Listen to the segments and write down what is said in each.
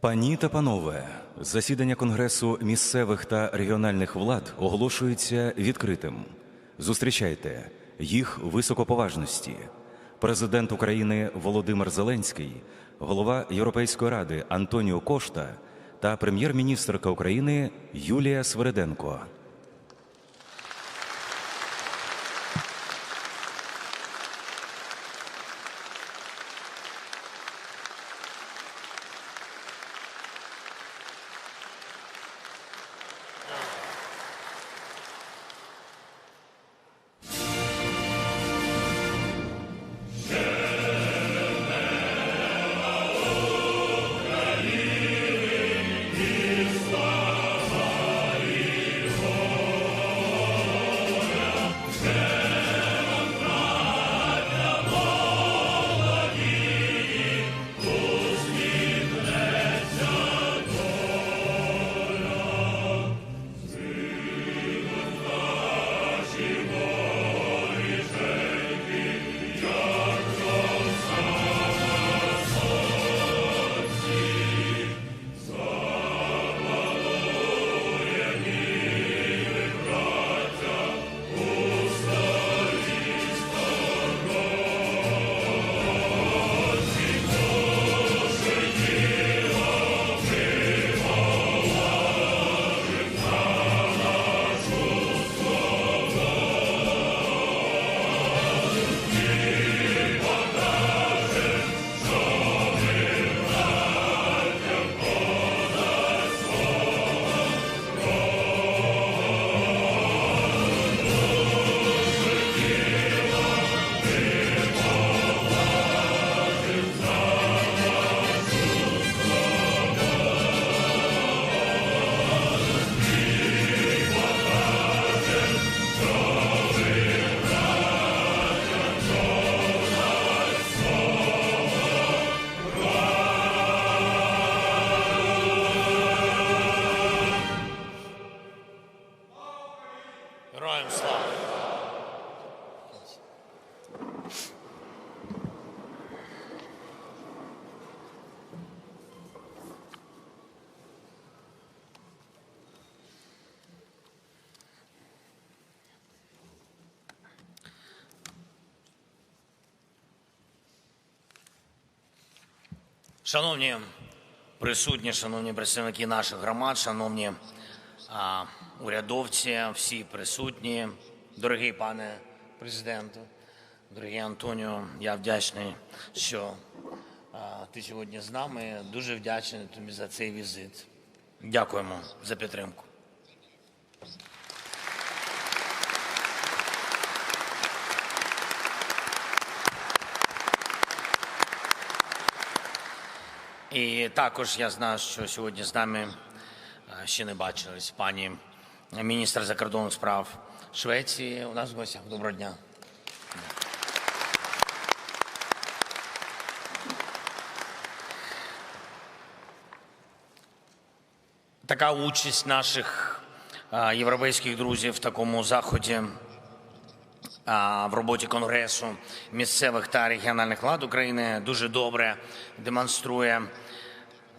Пані та панове, засідання Конгресу місцевих та регіональних влад оголошується відкритим. Зустрічайте їх високоповажності. Президент України Володимир Зеленський, голова Європейської ради Антоніо Кошта та прем'єр-міністрка України Юлія Свериденко. Шановні присутні, шановні представники наших громад, шановні а, урядовці, всі присутні, дорогий пане президенту, дорогий Антоніо, я вдячний, що а, ти сьогодні з нами. Дуже вдячний тобі за цей візит. Дякуємо за підтримку. І також я знаю, що сьогодні з нами е, ще не бачились пані міністр закордонних справ Швеції. У нас в гостях. Доброго дня. Така участь наших е, європейських друзів в такому заході в роботі Конгресу місцевих та регіональних влад України дуже добре демонструє,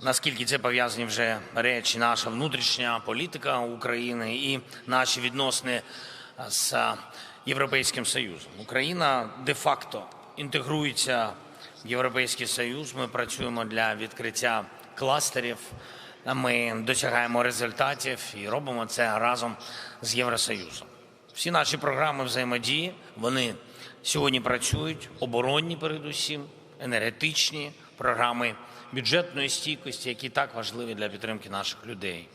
наскільки це пов'язані вже речі, наша внутрішня політика України і наші відносини з Європейським Союзом. Україна де-факто інтегрується в Європейський Союз. Ми працюємо для відкриття кластерів. Ми досягаємо результатів і робимо це разом з Євросоюзом. Всі наші програми взаємодії вони сьогодні працюють оборонні, передусім, енергетичні програми бюджетної стійкості, які так важливі для підтримки наших людей.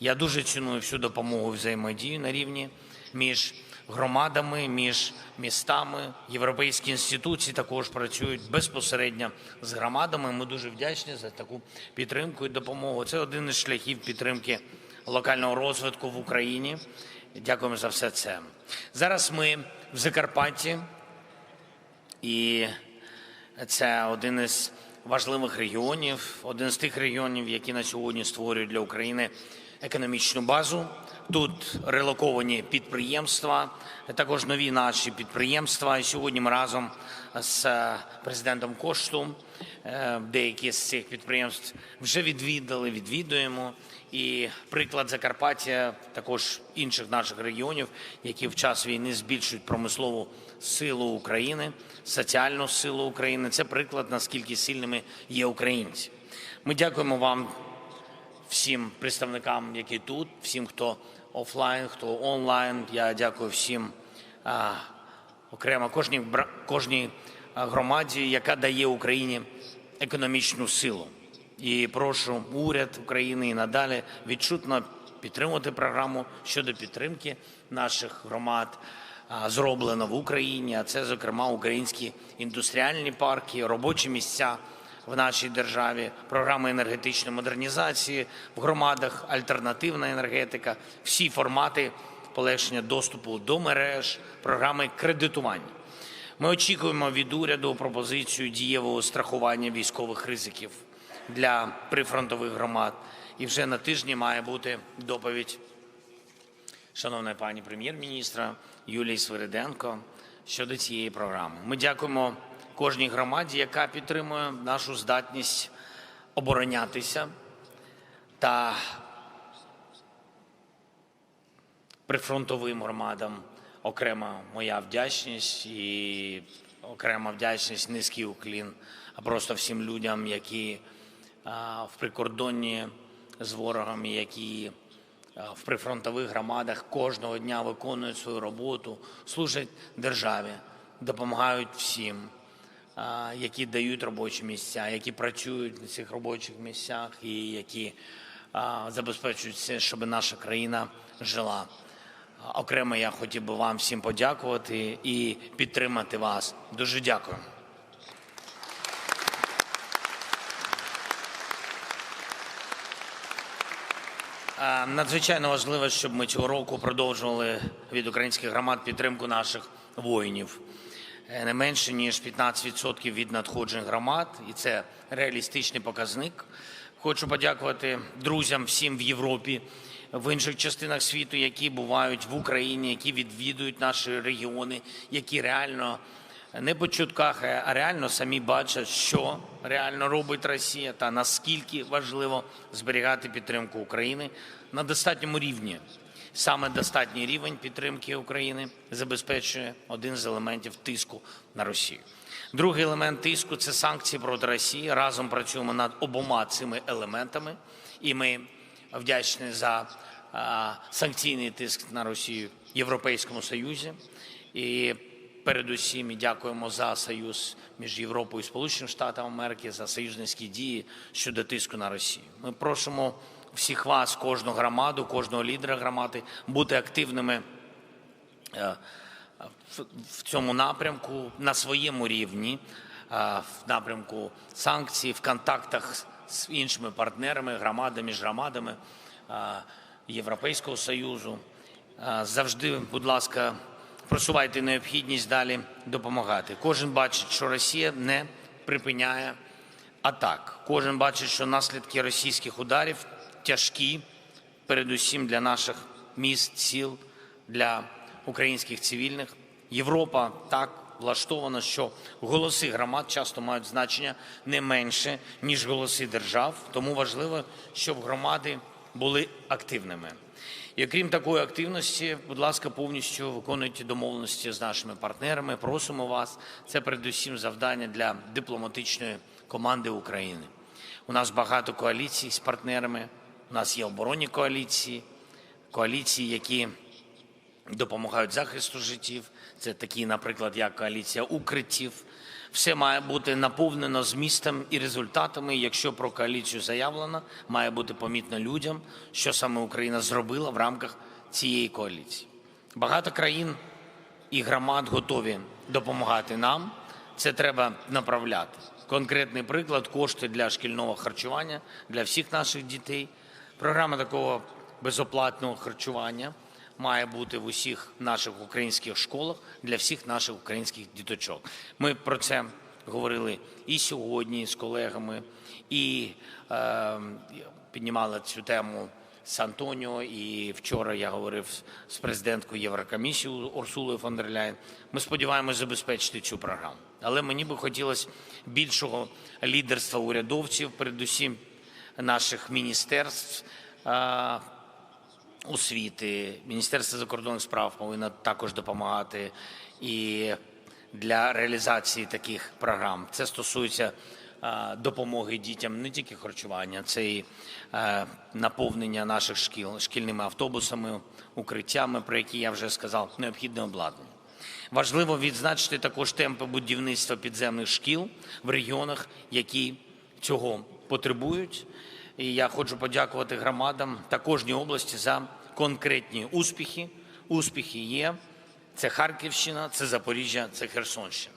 Я дуже ціную всю допомогу взаємодію на рівні між громадами, між містами. Європейські інституції також працюють безпосередньо з громадами. Ми дуже вдячні за таку підтримку і допомогу. Це один із шляхів підтримки локального розвитку в Україні. Дякуємо за все це. Зараз ми в Закарпатті, і це один із важливих регіонів, один з тих регіонів, які на сьогодні створюють для України економічну базу. Тут релоковані підприємства, також нові наші підприємства. І сьогодні ми разом з е, президентом Кошту е, деякі з цих підприємств вже відвідали, відвідуємо. І приклад Закарпаття, також інших наших регіонів, які в час війни збільшують промислову силу України, соціальну силу України. Це приклад, наскільки сильними є українці. Ми дякуємо вам всім представникам, які тут, всім, хто офлайн, хто онлайн. Я дякую всім а, окремо кожній, кожній громаді, яка дає Україні економічну силу. І прошу уряд України і надалі відчутно підтримувати програму щодо підтримки наших громад. Зроблено в Україні, а це, зокрема, українські індустріальні парки, робочі місця в нашій державі, програми енергетичної модернізації в громадах, альтернативна енергетика, всі формати полегшення доступу до мереж, програми кредитування. Ми очікуємо від уряду пропозицію дієвого страхування військових ризиків для прифронтових громад. І вже на тижні має бути доповідь шановної пані прем'єр-міністра Юлії Свириденко щодо цієї програми. Ми дякуємо кожній громаді, яка підтримує нашу здатність оборонятися та прифронтовим громадам. Окрема моя вдячність і окрема вдячність, низький уклін, а просто всім людям, які в прикордонні з ворогом, які в прифронтових громадах кожного дня виконують свою роботу, служать державі, допомагають всім, які дають робочі місця, які працюють на цих робочих місцях і які а, забезпечують все, щоб наша країна жила. Окремо я хотів би вам всім подякувати і підтримати вас. Дуже дякую. Надзвичайно важливо, щоб ми цього року продовжували від українських громад підтримку наших воїнів. Е, Не менше ніж 15% від надходжень громад, і це реалістичний показник. Хочу подякувати друзям всім в Європі, в інших частинах світу, які бувають в Україні, які відвідують наші регіони, які реально не по чутках, а реально самі бачать, що реально робить Росія та наскільки важливо зберігати підтримку України на достатньому рівні. Саме достатній рівень підтримки України забезпечує один з елементів тиску на Росію. Другий елемент тиску це санкції проти Росії. Разом працюємо над обома цими елементами, і ми вдячні за санкційний тиск на Росію в Європейському Союзі. І передусім дякуємо за союз між Європою і Сполученими Штатами Америки за союзницькі дії щодо тиску на Росію. Ми просимо всіх вас, кожну громаду, кожного лідера громади, бути активними е, в- цьому напрямку на своєму рівні, е, в напрямку санкцій, в контактах з іншими партнерами, громадами, між громадами е, Європейського Союзу. Завжди, будь ласка, просувайте необхідність далі допомагати. Кожен бачить, що Росія не припиняє атак. Кожен бачить, що наслідки російських ударів тяжкі, передусім для наших міст, сіл, для українських цивільних. Європа так влаштована, що голоси громад часто мають значення не менше, ніж голоси держав. Тому важливо, щоб громади були активними. І окрім такої активності, будь ласка, повністю виконуйте домовленості з нашими партнерами. Просимо вас. Це передусім завдання для дипломатичної команди України. У нас багато коаліцій з партнерами. У нас є оборонні коаліції, коаліції, які допомагають захисту життів. Це такі, наприклад, як коаліція укриттів. Все має бути наповнено змістом і результатами. Якщо про коаліцію заявлено, має бути помітно людям, що саме Україна зробила в рамках цієї коаліції. Багато країн і громад готові допомагати нам. Це треба направляти. Конкретний приклад кошти для шкільного харчування для всіх наших дітей. Програма такого безоплатного харчування має бути в усіх наших українських школах для всіх наших українських діточок. Ми про це говорили і сьогодні з колегами, і е, піднімали цю тему з Антоніо, і вчора я говорив з президенткою Єврокомісії Урсулою фон дер Ляєн. Ми сподіваємось забезпечити цю програму. Але мені би хотілося більшого лідерства урядовців, передусім наших міністерств. освіти, Міністерство закордонних справ повинно також допомагати і для реалізації таких програм. Це стосується е, допомоги дітям не тільки харчування, це і е, наповнення наших шкіл шкільними автобусами, укриттями, про які я вже сказав, необхідне обладнання. Важливо відзначити також темпи будівництва підземних шкіл в регіонах, які цього потребують. І я хочу подякувати громадам та кожній області за конкретні успіхи. Успіхи є. Це Харківщина, це Запоріжжя, це Херсонщина.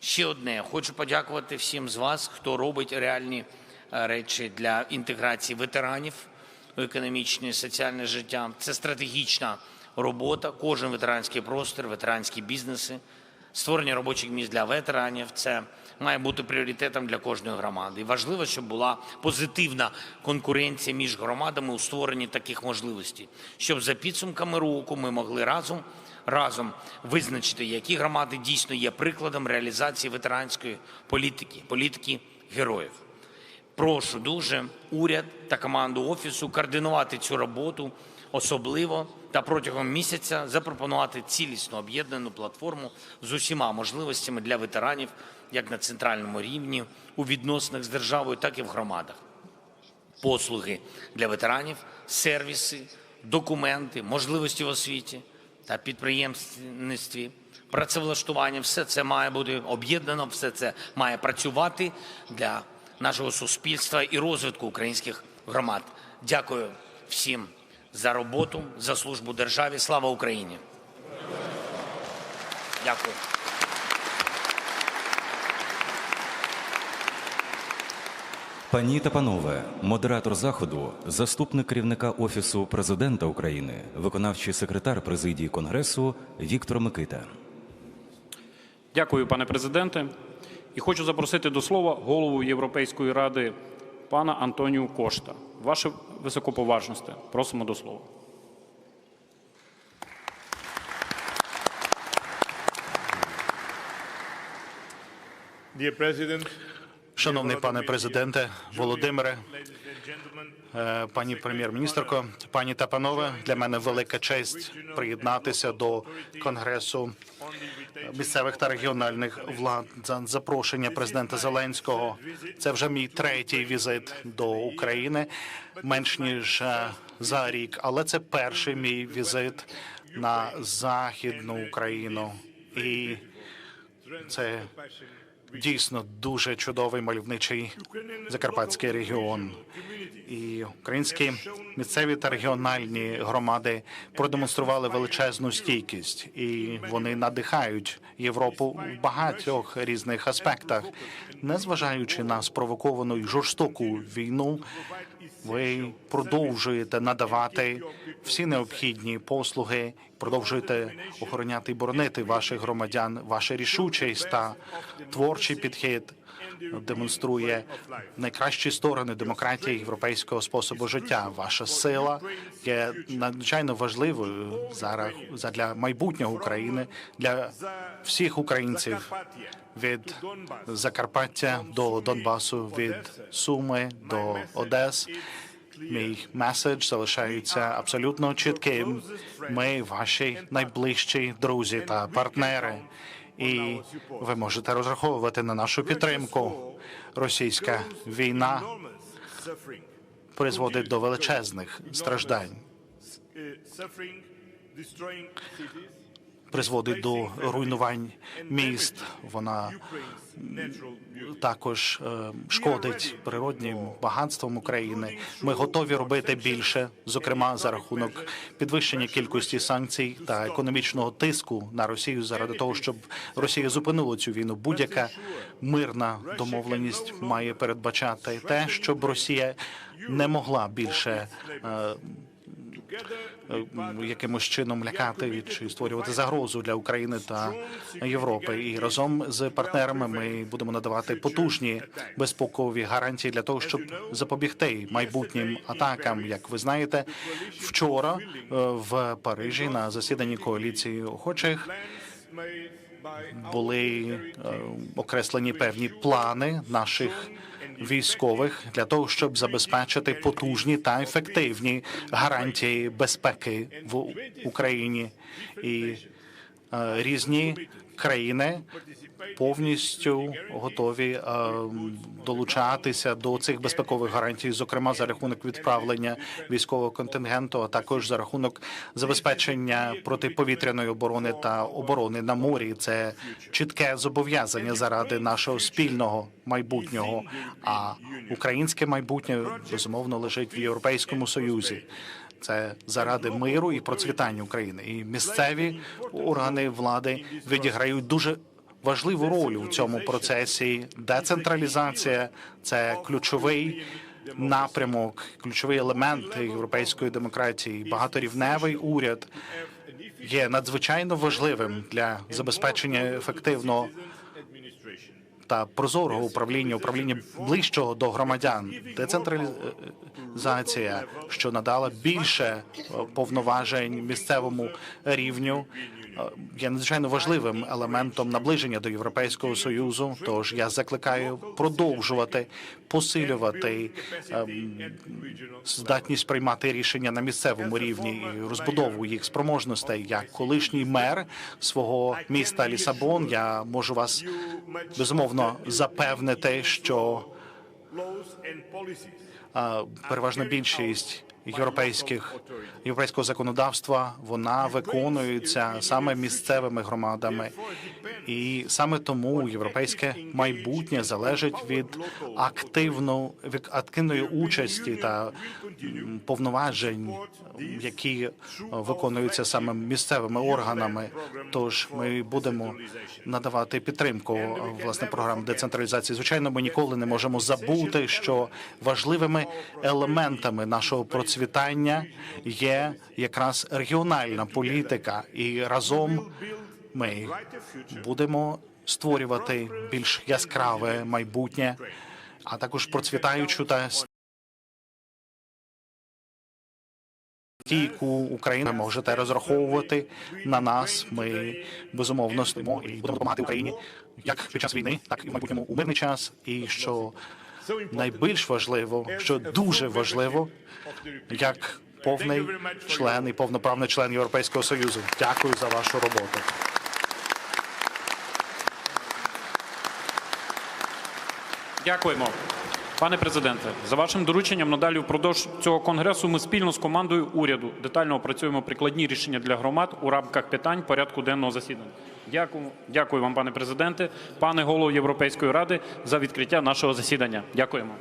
Ще одне, хочу подякувати всім з вас, хто робить реальні е, речі для інтеграції ветеранів у економічне і соціальне життя. Це стратегічна робота. Кожен ветеранський простір, ветеранські бізнеси, створення робочих місць для ветеранів. Це має бути пріоритетом для кожної громади. І важливо, щоб була позитивна конкуренція між громадами у створенні таких можливостей, щоб за підсумками року ми могли разом разом визначити, які громади дійсно є прикладом реалізації ветеранської політики, політики героїв. Прошу дуже уряд та команду офісу координувати цю роботу особливо та протягом місяця запропонувати цілісно об'єднану платформу з усіма можливостями для ветеранів як на центральному рівні у відносинах з державою, так і в громадах послуги для ветеранів, сервіси, документи, можливості в освіті та підприємництві, працевлаштування. Все це має бути об'єднано, все це має працювати для нашого суспільства і розвитку українських громад. Дякую всім за роботу, за службу державі. Слава Україні! Дякую. Пані та панове, модератор заходу, заступник керівника Офісу президента України, виконавчий секретар президії Конгресу Віктор Микита. Дякую, пане президенте. І хочу запросити до слова голову Європейської ради пана Антоніу Кошта. Ваше високоповажносте, просимо до слова. Шановний пане президенте Володимире, пані прем'єр-міністрко, пані та панове, для мене велика честь приєднатися до конгресу місцевих та регіональних влад за запрошення президента Зеленського. Це вже мій третій візит до України, менш ніж е, за рік, але це перший мій візит на західну Україну і це дійсно дуже чудовий мальовничий закарпатський регіон. І українські місцеві та регіональні громади продемонстрували величезну стійкість, і вони надихають Європу в багатьох різних аспектах, незважаючи на спровоковану й жорстоку війну. Ви продовжуєте надавати всі необхідні послуги, продовжуєте охороняти і боронити ваших громадян. Ваша рішучість та творчий підхід демонструє найкращі сторони демократії європейського способу життя. Ваша сила є надзвичайно важливою зараз для майбутнього України для всіх українців від Закарпаття до Донбасу, від Суми до Одес. Мій меседж залишається абсолютно чітким. Ми ваші найближчі друзі та партнери, і ви можете розраховувати на нашу підтримку. Російська війна призводить до величезних страждань, призводить до руйнувань міст. Вона також е, шкодить природнім багатством України. Ми готові робити більше, зокрема за рахунок підвищення кількості санкцій та економічного тиску на Росію, заради того, щоб Росія зупинила цю війну. Будь-яка мирна домовленість має передбачати те, щоб Росія не могла більше е, якимось чином лякати чи створювати загрозу для України та Європи. І разом з партнерами ми будемо надавати потужні безпекові гарантії для того, щоб запобігти майбутнім атакам. Як ви знаєте, вчора е, в Парижі на засіданні коаліції охочих були е, окреслені певні плани наших військових для того, щоб забезпечити потужні та ефективні гарантії безпеки в Україні. І е, різні країни повністю готові е, долучатися до цих безпекових гарантій, зокрема за рахунок відправлення військового контингенту, а також за рахунок забезпечення протиповітряної оборони та оборони на морі. Це чітке зобов'язання заради нашого спільного майбутнього. А українське майбутнє безумовно лежить в Європейському Союзі. Це заради миру і процвітання України. І місцеві органи влади відіграють дуже важливу роль у цьому процесі. Децентралізація це ключовий напрямок, ключовий елемент європейської демократії. Багаторівневий уряд є надзвичайно важливим для забезпечення ефективного та прозорого управління, управління ближчого до громадян, децентралізація, що надала більше повноважень місцевому рівню, є надзвичайно важливим елементом наближення до Європейського союзу. Тож я закликаю продовжувати посилювати ем, здатність приймати рішення на місцевому рівні і розбудову їх спроможностей. Як колишній мер свого міста Лісабон, я можу вас безумовно запевнити, що а, переважна більшість європейських європейського законодавства вона виконується саме місцевими громадами, і саме тому європейське майбутнє залежить від активно від активної участі та повноважень, які е, виконуються саме місцевими органами. Тож ми будемо надавати підтримку е, власне програм децентралізації. Звичайно, ми ніколи не можемо забути, що важливими елементами нашого процвітання є якраз регіональна політика, і разом ми будемо створювати більш яскраве майбутнє, а також процвітаючу та стійку Україну. Можете розраховувати на нас. Ми безумовно стоїмо і будемо допомагати Україні як під час війни, так і в майбутньому у мирний час. І що найбільш важливо, що дуже важливо, як повний член і повноправний член Європейського союзу. Дякую за вашу роботу. Дякуємо. Пане президенте, за вашим дорученням надалі впродовж цього конгресу ми спільно з командою уряду детально опрацюємо прикладні рішення для громад у рамках питань порядку денного засідання. Дякую, дякую вам, пане президенте, пане голово Європейської ради, за відкриття нашого засідання. Дякуємо.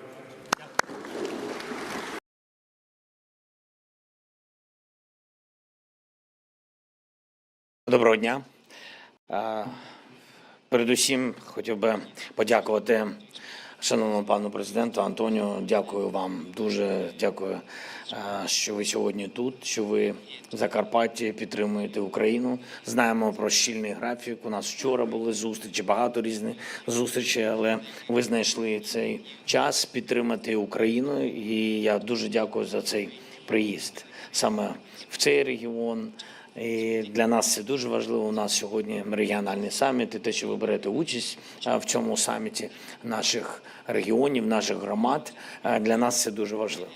Доброго дня. Е, Передусім хотів би подякувати шановному пану президенту Антоніо. Дякую вам дуже дякую, е, що ви сьогодні тут, що ви в Закарпатті підтримуєте Україну. Знаємо про щільний графік. У нас вчора були зустрічі, багато різних зустрічей, але ви знайшли цей час підтримати Україну. І я дуже дякую за цей приїзд саме в цей регіон. І для нас це дуже важливо. У нас сьогодні регіональний саміт, і те, що ви берете участь в цьому саміті наших регіонів, наших громад, для нас це дуже важливо.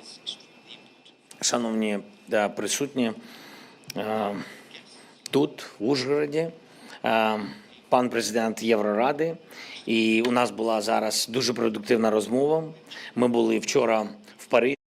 Шановні присутні тут, в Ужгороді, пан президент Євроради, і у нас була зараз дуже продуктивна розмова. Ми були вчора в Парижі.